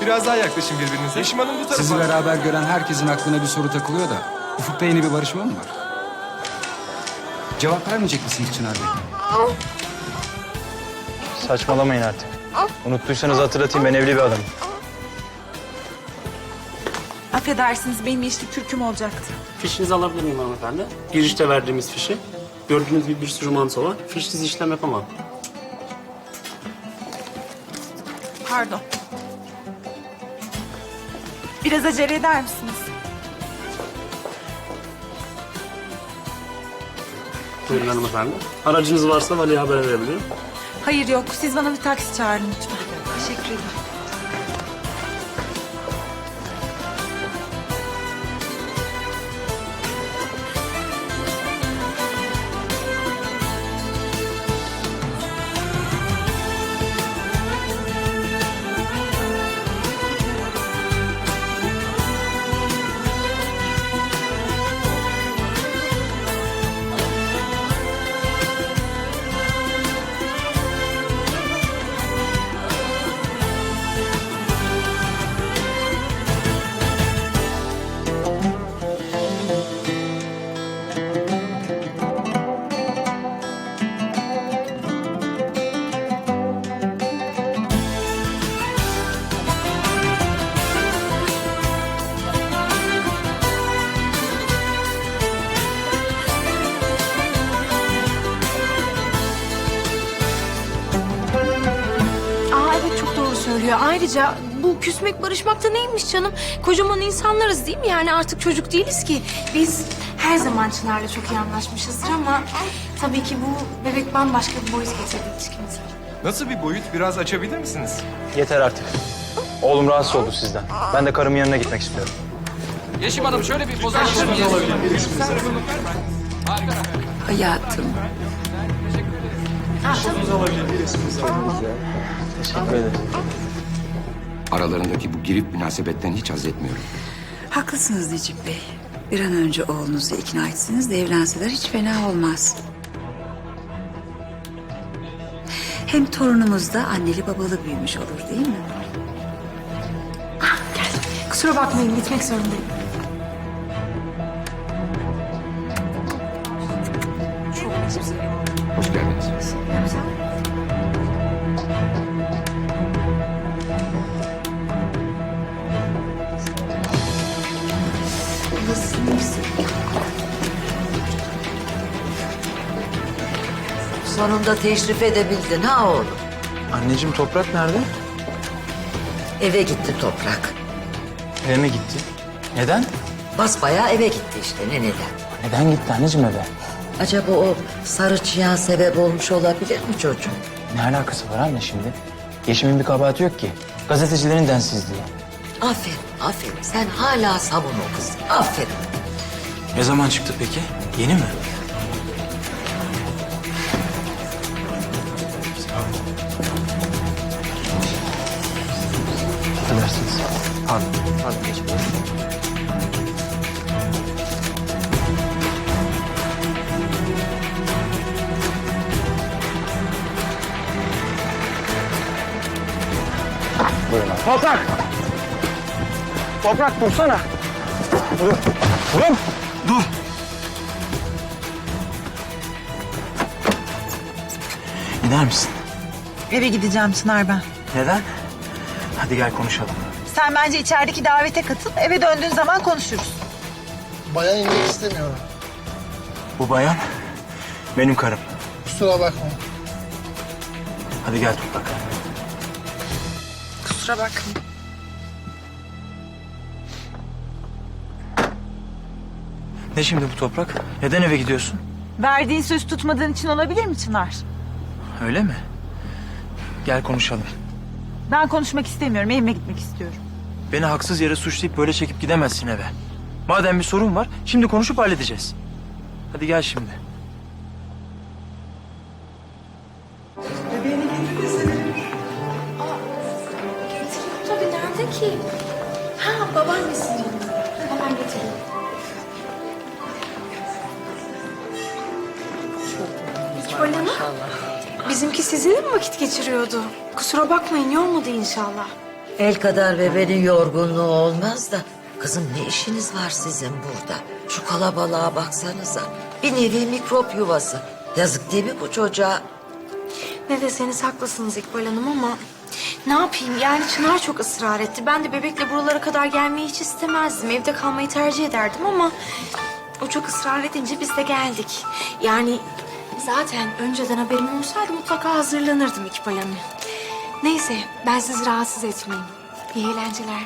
Biraz daha yaklaşın birbirinize. Yeşim Hanım bu tarafa. Sizi beraber gören herkesin aklına bir soru takılıyor da... Ufuk'ta yeni bir barışma mı var? Cevap vermeyecek misiniz Çınar Bey? Saçmalamayın artık. Unuttuysanız hatırlatayım ben evli bir adamım. Affedersiniz benim yeşil kürküm olacaktı. Fişinizi alabilir miyim hanımefendi? Girişte verdiğimiz fişi. Gördüğünüz gibi bir sürü manto var. Fişsiz işlem yapamam. Pardon. Biraz acele eder misiniz? Buyurun hanımefendi. Aracınız varsa valiye haber verebilirim. Hayır yok. Siz bana bir taksi çağırın lütfen. Teşekkür ederim. Söylüyor. Ayrıca bu küsmek barışmakta neymiş canım? Kocaman insanlarız değil mi? Yani artık çocuk değiliz ki. Biz her zaman Çınar'la çok iyi anlaşmışızdır ama... Tabii ki bu bebek bambaşka bir boyut getirdi ilişkimize. Nasıl bir boyut? Biraz açabilir misiniz? Yeter artık. Oğlum rahatsız oldu sizden. Ben de karımın yanına gitmek istiyorum. Yeşim Hanım şöyle bir pozisyon Hayatım. Teşekkür ederim. Aralarındaki bu girip münasebetten hiç haz etmiyorum. Haklısınız Necip Bey. Bir an önce oğlunuzu ikna etsiniz de evlenseler hiç fena olmaz. Hem torunumuz da anneli babalı büyümüş olur değil mi? Kusura bakmayın gitmek zorundayım. Hoş geldiniz. Sonunda teşrif edebildin ha oğlum. Anneciğim toprak nerede? Eve gitti toprak. Eve mi gitti? Neden? Basbayağı eve gitti işte ne neden. Neden gitti anneciğim eve? Acaba o sarı çıyan sebep olmuş olabilir mi çocuğum? Ne alakası var anne şimdi? Yeşim'in bir kabahati yok ki. Gazetecilerin densizliği. Aferin, aferin. Sen hala savun o kızı. Aferin. Ne zaman çıktı peki? Yeni mi? Affedersiniz. Pardon. Pardon. geçmiş. Buyurun abi. Toprak! Toprak dursana. Dur. Dur. Dur. Gider misin? Eve gideceğim Çınar ben. Neden? Hadi gel konuşalım. Sen bence içerideki davete katıl. Eve döndüğün zaman konuşuruz. Bayan inmek istemiyorum. Bu bayan benim karım. Kusura bakma. Hadi gel Toprak. Kusura bakmayın. Ne şimdi bu Toprak? Neden eve gidiyorsun? Verdiğin söz tutmadığın için olabilir mi Çınar? Öyle mi? Gel konuşalım. Ben konuşmak istemiyorum. Evime gitmek istiyorum. Beni haksız yere suçlayıp böyle çekip gidemezsin eve. Madem bir sorun var, şimdi konuşup halledeceğiz. Hadi gel şimdi. Bizimki sizinle mi vakit geçiriyordu? Kusura bakmayın yormadı inşallah. El kadar bebenin yorgunluğu olmaz da. Kızım ne işiniz var sizin burada? Şu kalabalığa baksanıza. Bir nevi mikrop yuvası. Yazık değil mi bu çocuğa? Ne deseniz haklısınız İkbal Hanım ama... Ne yapayım yani Çınar çok ısrar etti. Ben de bebekle buralara kadar gelmeyi hiç istemezdim. Evde kalmayı tercih ederdim ama... O çok ısrar edince biz de geldik. Yani zaten önceden haberim olsaydı mutlaka hazırlanırdım İkbal Hanım. Neyse ben sizi rahatsız etmeyeyim. İyi eğlenceler.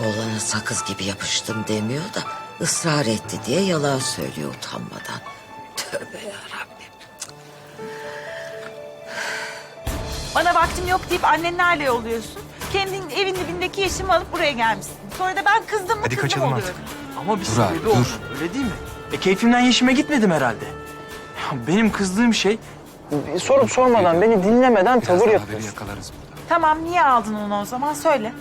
Oğlana sakız gibi yapıştım demiyor da ısrar etti diye yalan söylüyor utanmadan. Tövbe yarabbim. Bana vaktim yok deyip annenlerle yolluyorsun. Kendin evin dibindeki yeşimi alıp buraya gelmişsin. Sonra da ben kızdım mı Hadi kızdım kaçalım oluyorum. Ama bir Dur abi, sebebi dur. olmalı öyle değil mi? E keyfimden yeşime gitmedim herhalde. Ya benim kızdığım şey sorup sormadan beni dinlemeden Biraz tavır daha yapıyor. bebeği yakalarız burada. Tamam niye aldın onu o zaman söyle.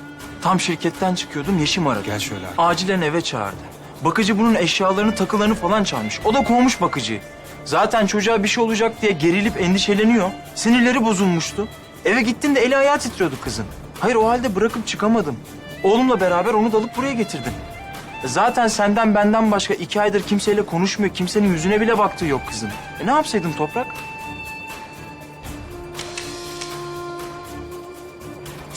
Tam şirketten çıkıyordum Yeşim aradı. Gel şöyle abi. Acilen eve çağırdı. Bakıcı bunun eşyalarını takılarını falan çalmış. O da kovmuş bakıcıyı. Zaten çocuğa bir şey olacak diye gerilip endişeleniyor. Sinirleri bozulmuştu. Eve gittim de eli ayağı titriyordu kızın. Hayır o halde bırakıp çıkamadım. Oğlumla beraber onu da alıp buraya getirdim. Zaten senden benden başka iki aydır kimseyle konuşmuyor. Kimsenin yüzüne bile baktığı yok kızın. E ne yapsaydım Toprak?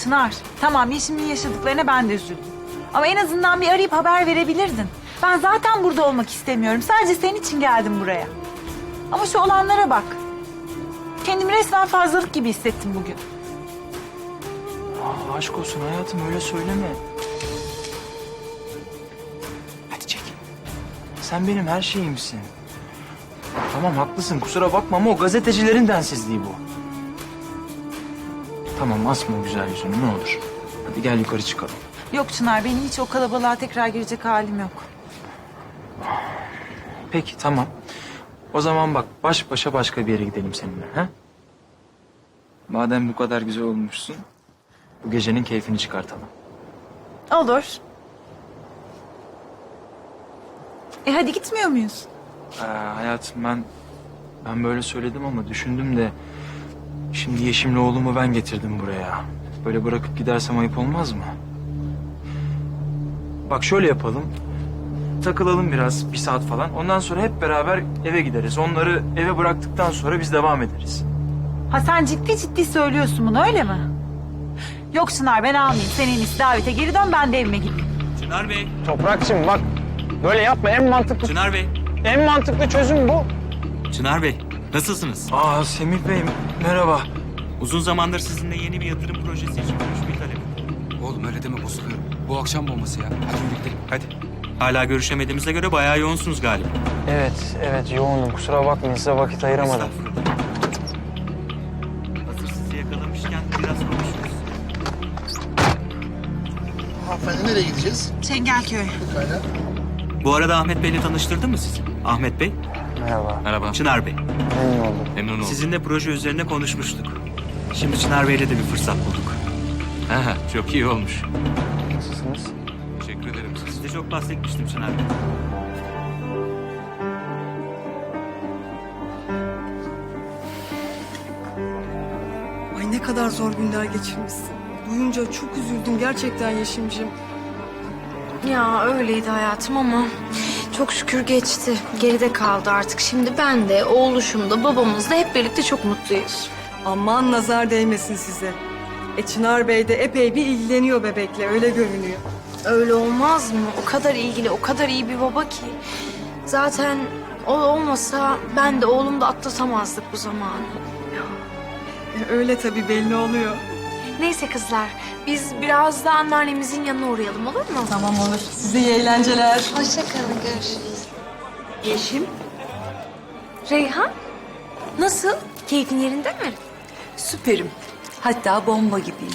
Çınar tamam Yeşim'in yaşadıklarına ben de üzüldüm. Ama en azından bir arayıp haber verebilirdin. Ben zaten burada olmak istemiyorum. Sadece senin için geldim buraya. Ama şu olanlara bak. Kendimi resmen fazlalık gibi hissettim bugün. Aşk olsun hayatım öyle söyleme. Hadi çek. Sen benim her şeyimsin. Tamam haklısın kusura bakma ama o gazetecilerin densizliği bu. Tamam asma o güzel yüzünü ne olur. Hadi gel yukarı çıkalım. Yok Çınar benim hiç o kalabalığa tekrar girecek halim yok. Peki tamam. O zaman bak baş başa başka bir yere gidelim seninle. Ha? Madem bu kadar güzel olmuşsun, bu gecenin keyfini çıkartalım. Olur. E hadi gitmiyor muyuz? Ee, hayatım ben ben böyle söyledim ama düşündüm de şimdi Yeşim'le oğlumu ben getirdim buraya. Böyle bırakıp gidersem ayıp olmaz mı? Bak şöyle yapalım. Takılalım biraz bir saat falan. Ondan sonra hep beraber eve gideriz. Onları eve bıraktıktan sonra biz devam ederiz. Ha sen ciddi ciddi söylüyorsun bunu öyle mi? Yok Çınar ben almayayım. Senin iyisi davete geri dön ben de evime gideyim. Çınar Bey, Toprakçım bak böyle yapma en mantıklı Çınar Bey, en mantıklı çözüm bu. Çınar Bey. Nasılsınız? Aa Semih Bey merhaba. Uzun zamandır sizinle yeni bir yatırım projesi için görüşmeyi talep ettim. Oğlum öyle deme bozuluyorum. Bu akşam bombası ya. Hadi yürü gidelim. Hadi. Hala görüşemediğimize göre bayağı yoğunsunuz galiba. Evet evet yoğunum kusura bakmayın size vakit ayıramadım. Estağfurullah. Nereye gideceğiz? Çengelköy. Pekala. Bu arada Ahmet Bey'le tanıştırdı mı sizi? Ahmet Bey. Merhaba. Merhaba. Çınar Bey. Memnun oldum. Memnun oldum. Sizinle proje üzerine konuşmuştuk. Şimdi Çınar Bey'le de bir fırsat bulduk. Aha, çok iyi olmuş. Nasılsınız? Teşekkür ederim. Size çok bahsetmiştim Çınar Bey. Ay ne kadar zor günler geçirmişsin. Duyunca çok üzüldüm gerçekten Yeşimciğim. Ya öyleydi hayatım ama çok şükür geçti. Geride kaldı artık. Şimdi ben de, oğluşum da, babamız da hep birlikte çok mutluyuz. Aman nazar değmesin size. E Çınar Bey de epey bir ilgileniyor bebekle öyle görünüyor. Öyle olmaz mı? O kadar ilgili, o kadar iyi bir baba ki. Zaten o olmasa ben de oğlum da atlatamazdık bu zamanı. E, öyle tabii belli oluyor. Neyse kızlar, biz biraz da anneannemizin yanına uğrayalım olur mu? Tamam olur. Size iyi eğlenceler. Hoşçakalın, görüşürüz. Yeşim. Reyhan, nasıl? Keyfin yerinde mi? Süperim. Hatta bomba gibiyim.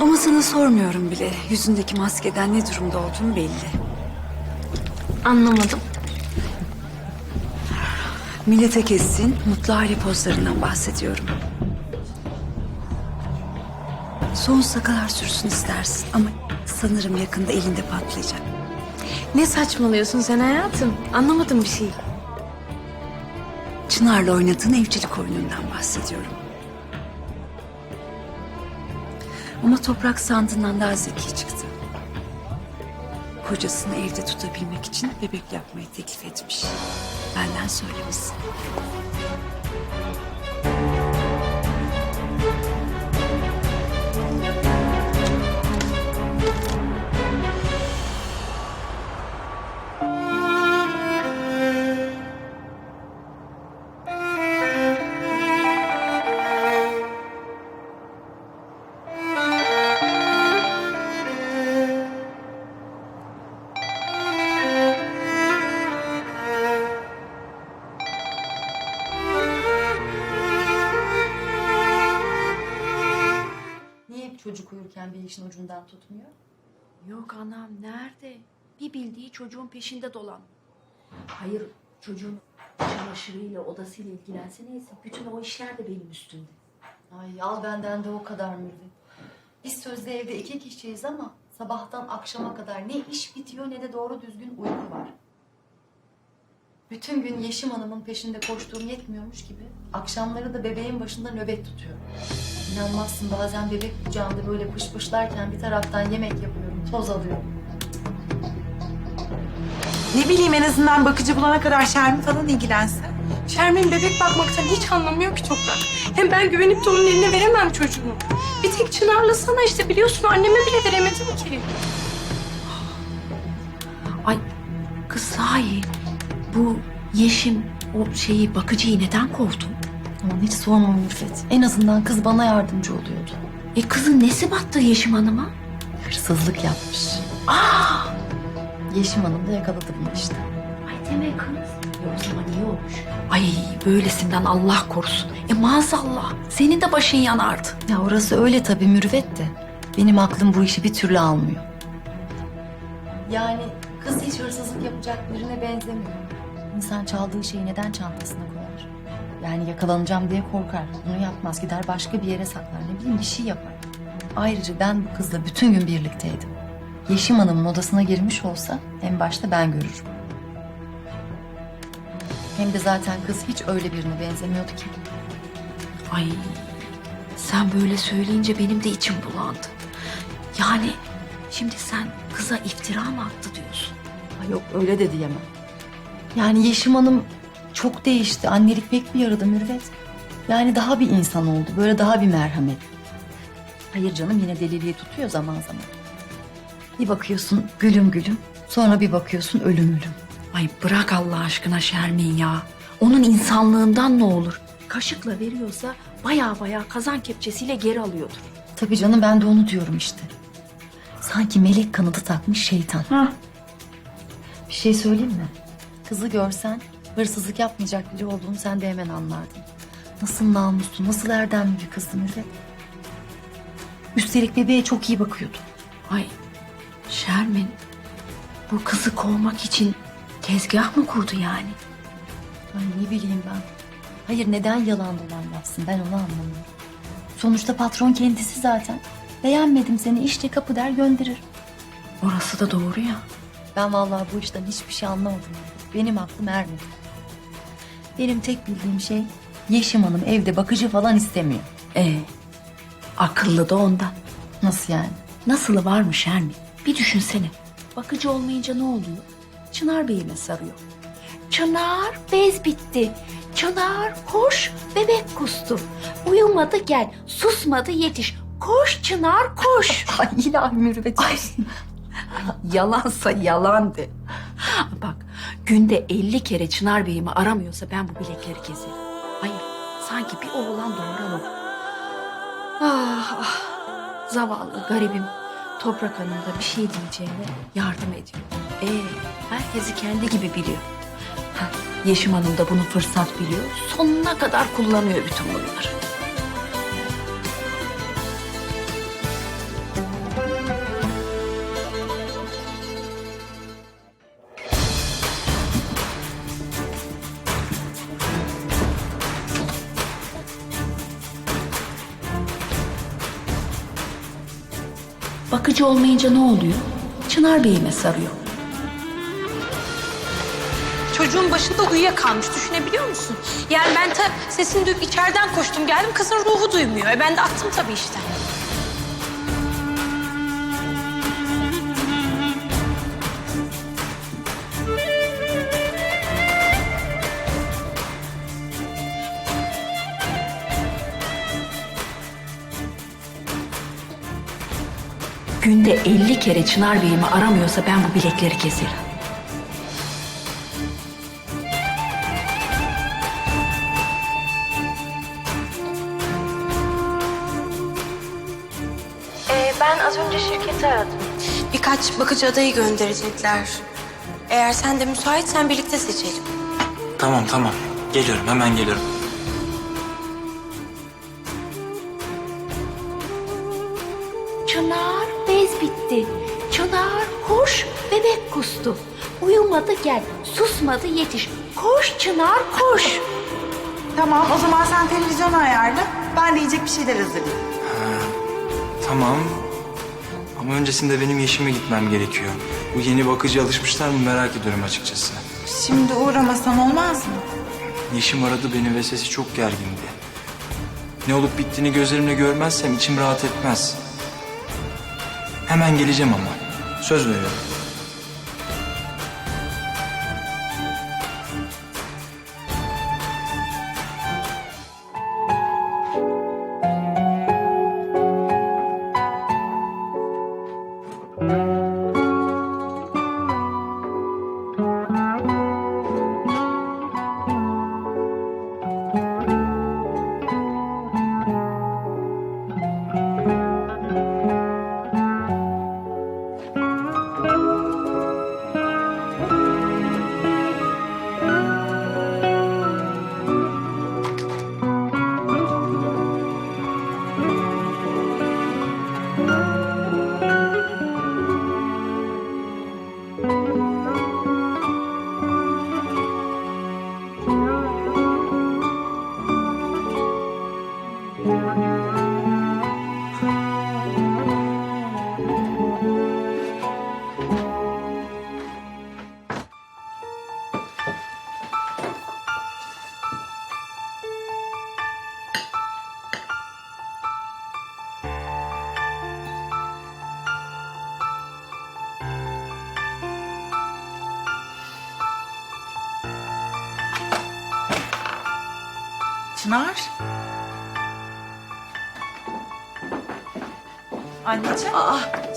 Ama sana sormuyorum bile. Yüzündeki maskeden ne durumda olduğunu belli. Anlamadım. Millete kessin, mutlu aile pozlarından bahsediyorum. Sonsuza kadar sürsün istersin ama sanırım yakında elinde patlayacak. Ne saçmalıyorsun sen hayatım? Anlamadım bir şey. Çınar'la oynadığın evcilik oyunundan bahsediyorum. Ama toprak sandığından daha zeki çıktı. Kocasını evde tutabilmek için bebek yapmayı teklif etmiş. Benden söylemesin. Uyurken bir işin ucundan tutmuyor? Yok anam nerede? Bir bildiği çocuğun peşinde dolan. Hayır çocuğun çamaşırıyla odasıyla ilgilense neyse bütün o işler de benim üstümde. Ay al benden de o kadar Mürvet. Biz sözde evde iki kişiyiz ama sabahtan akşama kadar ne iş bitiyor ne de doğru düzgün uyku var. Bütün gün Yeşim Hanım'ın peşinde koştuğum yetmiyormuş gibi akşamları da bebeğin başında nöbet tutuyorum. İnanmazsın bazen bebek kucağımda böyle pış pışlarken bir taraftan yemek yapıyorum, toz alıyorum. Ne bileyim en azından bakıcı bulana kadar Şermin falan ilgilense. Şermin bebek bakmaktan hiç anlamıyor ki toprak. Hem ben güvenip de onun eline veremem çocuğumu. Bir tek Çınar'la sana işte biliyorsun anneme bile veremedim ki. Ay kız sahi bu Yeşim o şeyi bakıcıyı neden kovdu? Aman hiç sorma Mürfet. En azından kız bana yardımcı oluyordu. E kızın nesi battı Yeşim Hanım'a? Hırsızlık yapmış. Aa! Yeşim Hanım da yakaladı bunu işte. Ay deme kız. Ya o zaman iyi olmuş. Ay böylesinden Allah korusun. E maazallah senin de başın yanardı. Ya orası öyle tabii mürüvvet de. Benim aklım bu işi bir türlü almıyor. Yani kız hiç hırsızlık yapacak birine benzemiyor. İnsan çaldığı şeyi neden çantasına koyar? Yani yakalanacağım diye korkar. Bunu yapmaz. Gider başka bir yere saklar. Ne bileyim bir şey yapar. Ayrıca ben bu kızla bütün gün birlikteydim. Yeşim Hanım'ın odasına girmiş olsa en başta ben görürüm. Hem de zaten kız hiç öyle birine benzemiyordu ki. Ay sen böyle söyleyince benim de içim bulandı. Yani şimdi sen kıza iftira mı attı diyorsun? Ay yok öyle de diyemem. Yani Yeşim Hanım çok değişti. Annelik pek bir yaradı Mürvet. Yani daha bir insan oldu. Böyle daha bir merhamet. Hayır canım yine deliliği tutuyor zaman zaman. Bir bakıyorsun gülüm gülüm. Sonra bir bakıyorsun ölüm ölüm. Ay bırak Allah aşkına Şermin ya. Onun insanlığından ne olur? Kaşıkla veriyorsa baya baya kazan kepçesiyle geri alıyordur. Tabii canım ben de onu diyorum işte. Sanki melek kanadı takmış şeytan. Bir şey söyleyeyim mi? Kızı görsen hırsızlık yapmayacak biri olduğunu sen de hemen anlardın. Nasıl namuslu, nasıl erdemli bir kızdı Mürvet. Üstelik bebeğe çok iyi bakıyordu. Ay Şermin bu kızı kovmak için tezgah mı kurdu yani? Ay ne bileyim ben. Hayır neden yalan dolan yapsın ben onu anlamıyorum. Sonuçta patron kendisi zaten. Beğenmedim seni işte kapı der gönderir. Orası da doğru ya. Ben vallahi bu işten hiçbir şey anlamadım. Benim aklım ermedi. Benim tek bildiğim şey Yeşim Hanım evde bakıcı falan istemiyor. Ee, akıllı da ondan. Nasıl yani? Nasılı var mı Şermin? Bir düşünsene. Bakıcı olmayınca ne oluyor? Çınar Bey'ime sarıyor. Çınar bez bitti. Çınar koş bebek kustu. Uyumadı gel. Susmadı yetiş. Koş Çınar koş. Ay ilahi mürüvvet. Ay, yalansa yalan de. Bak günde 50 kere Çınar Bey'imi aramıyorsa ben bu bilekleri keserim. Hayır sanki bir oğlan doğuran o. Ah, ah zavallı garibim Toprak Hanım da bir şey diyeceğine yardım ediyor. Ee, herkesi kendi gibi biliyor. Hah, Yeşim Hanım da bunu fırsat biliyor. Sonuna kadar kullanıyor bütün bunları. Bakıcı olmayınca ne oluyor? Çınar Bey'ime sarıyor. Çocuğun başında uyuyakalmış düşünebiliyor musun? Yani ben ta sesini duyup içeriden koştum geldim kızın ruhu duymuyor. E ben de attım tabii işte. Günde 50 kere Çınar Bey'imi aramıyorsa ben bu bilekleri keserim. ben az önce şirketi aradım. Birkaç bakıcı adayı gönderecekler. Eğer sen de müsaitsen birlikte seçelim. Tamam tamam. Geliyorum hemen geliyorum. Uyumadı gel. Susmadı yetiş. Koş Çınar koş. Tamam o zaman sen televizyonu ayarla. Ben de yiyecek bir şeyler hazırlayayım. Tamam. Ama öncesinde benim Yeşim'e gitmem gerekiyor. Bu yeni bakıcı alışmışlar mı merak ediyorum açıkçası. Şimdi uğramasam olmaz mı? Yeşim aradı beni ve sesi çok gergindi. Ne olup bittiğini gözlerimle görmezsem içim rahat etmez. Hemen geleceğim ama. Söz veriyorum.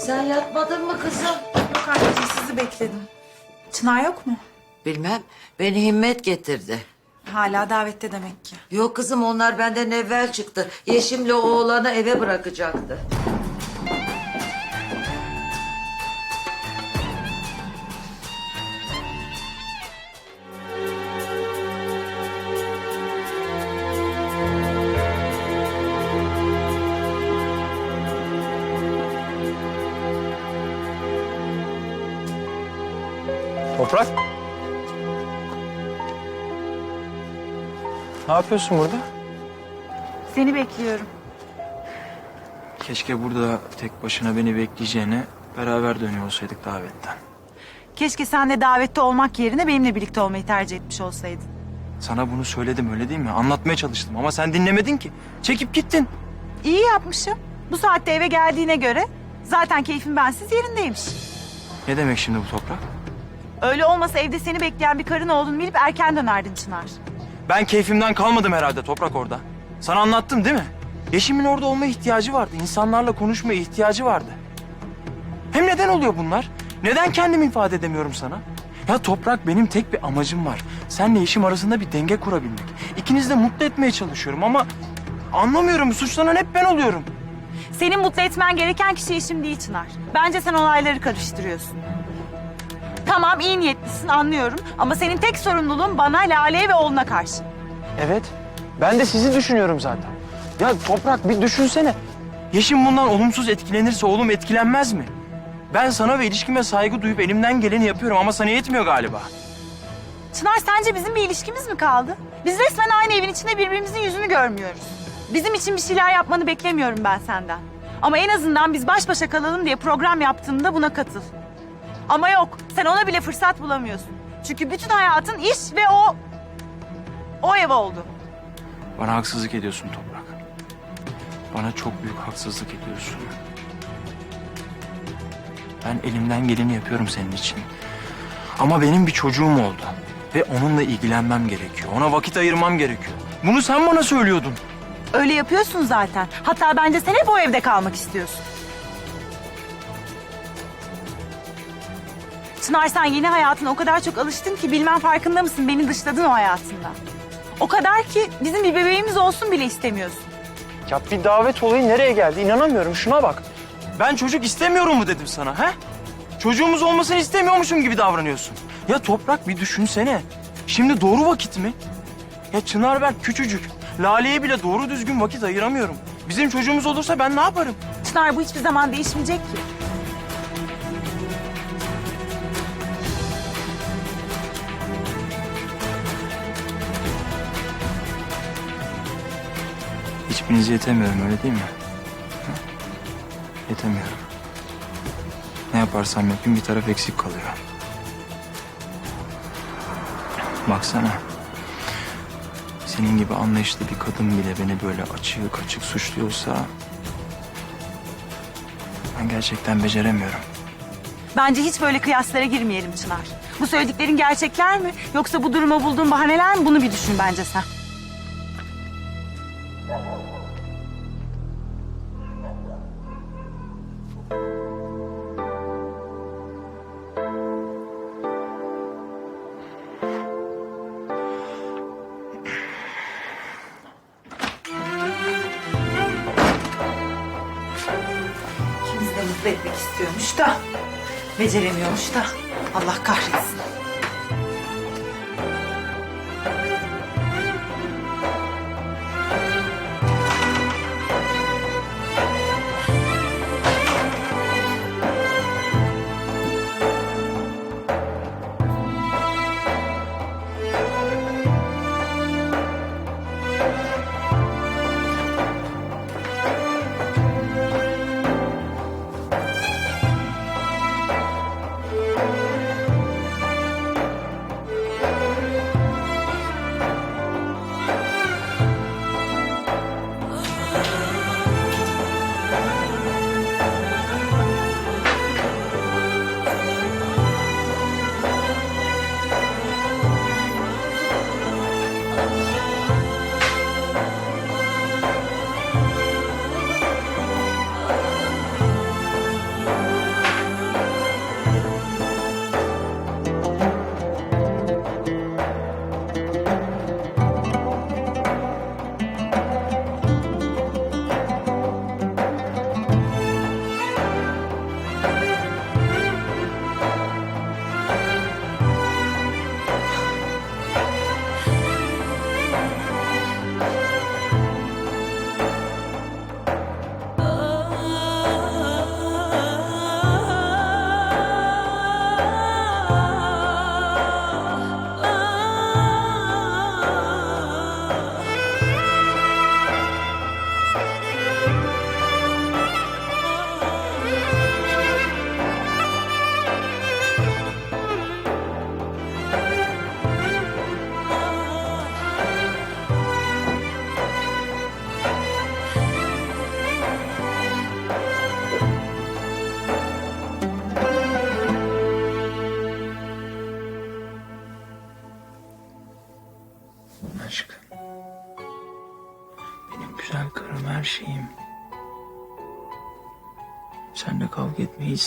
Sen yatmadın mı kızım? Yok anneciğim sizi bekledim. Çınar yok mu? Bilmem, beni himmet getirdi. Hala davette demek ki. Yok kızım onlar benden evvel çıktı. Yeşim'le oğlanı eve bırakacaktı. Yapıyorsun burada? Seni bekliyorum. Keşke burada tek başına beni bekleyeceğine beraber dönüyor olsaydık davetten. Keşke sen de davette olmak yerine benimle birlikte olmayı tercih etmiş olsaydın. Sana bunu söyledim öyle değil mi? Anlatmaya çalıştım ama sen dinlemedin ki. Çekip gittin. İyi yapmışım. Bu saatte eve geldiğine göre zaten keyfim bensiz yerindeymiş. Ne demek şimdi bu toprak? Öyle olmasa evde seni bekleyen bir karın olduğunu bilip erken dönerdin Çınar. Ben keyfimden kalmadım herhalde toprak orada. Sana anlattım değil mi? Yeşim'in orada olma ihtiyacı vardı. İnsanlarla konuşmaya ihtiyacı vardı. Hem neden oluyor bunlar? Neden kendimi ifade edemiyorum sana? Ya toprak benim tek bir amacım var. Senle Yeşim arasında bir denge kurabilmek. İkinizi de mutlu etmeye çalışıyorum ama anlamıyorum. Suçlanan hep ben oluyorum. Senin mutlu etmen gereken kişi eşim değil Çınar. Bence sen olayları karıştırıyorsun. Tamam iyi niyetlisin anlıyorum ama senin tek sorumluluğun bana, Lale'ye ve oğluna karşı. Evet. Ben de sizi düşünüyorum zaten. Ya Toprak bir düşünsene. Yeşim bundan olumsuz etkilenirse oğlum etkilenmez mi? Ben sana ve ilişkime saygı duyup elimden geleni yapıyorum ama sana yetmiyor galiba. Çınar sence bizim bir ilişkimiz mi kaldı? Biz resmen aynı evin içinde birbirimizin yüzünü görmüyoruz. Bizim için bir şeyler yapmanı beklemiyorum ben senden. Ama en azından biz baş başa kalalım diye program yaptığımda buna katıl. Ama yok, sen ona bile fırsat bulamıyorsun. Çünkü bütün hayatın iş ve o... O ev oldu. Bana haksızlık ediyorsun Toprak. Bana çok büyük haksızlık ediyorsun. Ben elimden geleni yapıyorum senin için. Ama benim bir çocuğum oldu. Ve onunla ilgilenmem gerekiyor. Ona vakit ayırmam gerekiyor. Bunu sen bana söylüyordun. Öyle yapıyorsun zaten. Hatta bence sen hep o evde kalmak istiyorsun. Çınar sen yeni hayatına o kadar çok alıştın ki bilmem farkında mısın? Beni dışladın o hayatında. O kadar ki bizim bir bebeğimiz olsun bile istemiyorsun. Ya bir davet olayı nereye geldi? İnanamıyorum. Şuna bak. Ben çocuk istemiyorum mu dedim sana he? Çocuğumuz olmasını istemiyormuşum gibi davranıyorsun. Ya Toprak bir düşünsene. Şimdi doğru vakit mi? Ya Çınarberk küçücük. Lale'ye bile doğru düzgün vakit ayıramıyorum. Bizim çocuğumuz olursa ben ne yaparım? Çınar bu hiçbir zaman değişmeyecek ki. Hiçbirinize yetemiyorum öyle değil mi? Yetemiyorum. Ne yaparsam yapayım bir taraf eksik kalıyor. Baksana. Senin gibi anlayışlı bir kadın bile beni böyle açık açık suçluyorsa... Ben gerçekten beceremiyorum. Bence hiç böyle kıyaslara girmeyelim Çınar. Bu söylediklerin gerçekler mi? Yoksa bu duruma bulduğun bahaneler mi? Bunu bir düşün bence sen. Beceremiyormuş da. Allah kahretsin.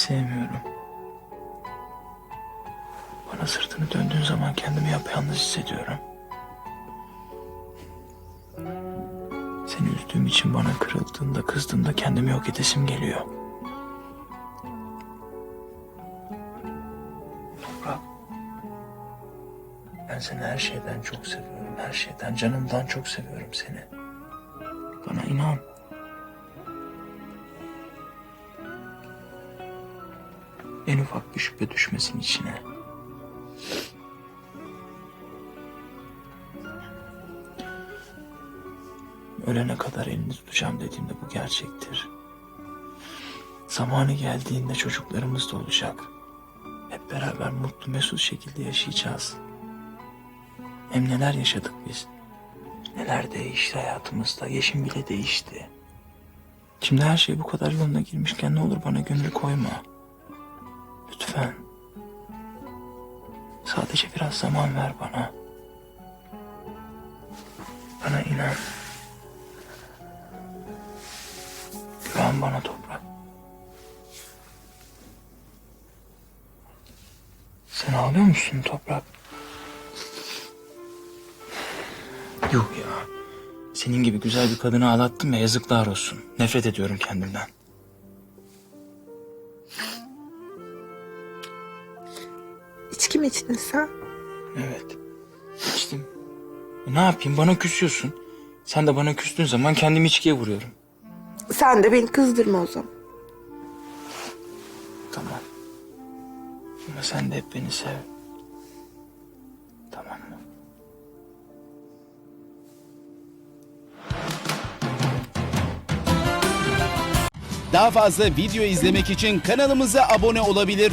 Sevmiyorum. Bana sırtını döndüğün zaman kendimi yapayalnız hissediyorum. Seni üzdüğüm için bana kırıldığında, kızdığında kendimi yok edesim geliyor. Toprak. Ben seni her şeyden çok seviyorum. Her şeyden, canımdan çok seviyorum seni. Bana inan. En ufak bir şüphe düşmesin içine. Ölene kadar elini tutacağım dediğimde bu gerçektir. Zamanı geldiğinde çocuklarımız da olacak. Hep beraber mutlu mesut şekilde yaşayacağız. Hem neler yaşadık biz. Neler değişti hayatımızda. Yeşim bile değişti. Şimdi her şey bu kadar yoluna girmişken ne olur bana gönül koyma. Lütfen. Sadece biraz zaman ver bana. Bana inan. Güven bana toprak. Sen ağlıyor musun toprak? Yok ya. Senin gibi güzel bir kadını ağlattım ya yazıklar olsun. Nefret ediyorum kendimden. Mi içtin sen? Evet. İçtim. E, ne yapayım bana küsüyorsun. Sen de bana küstüğün zaman kendimi içkiye vuruyorum. Sen de beni kızdırma o zaman. Tamam. Ama sen de hep beni sev. Tamam mı? Daha fazla video izlemek için kanalımıza abone olabilir.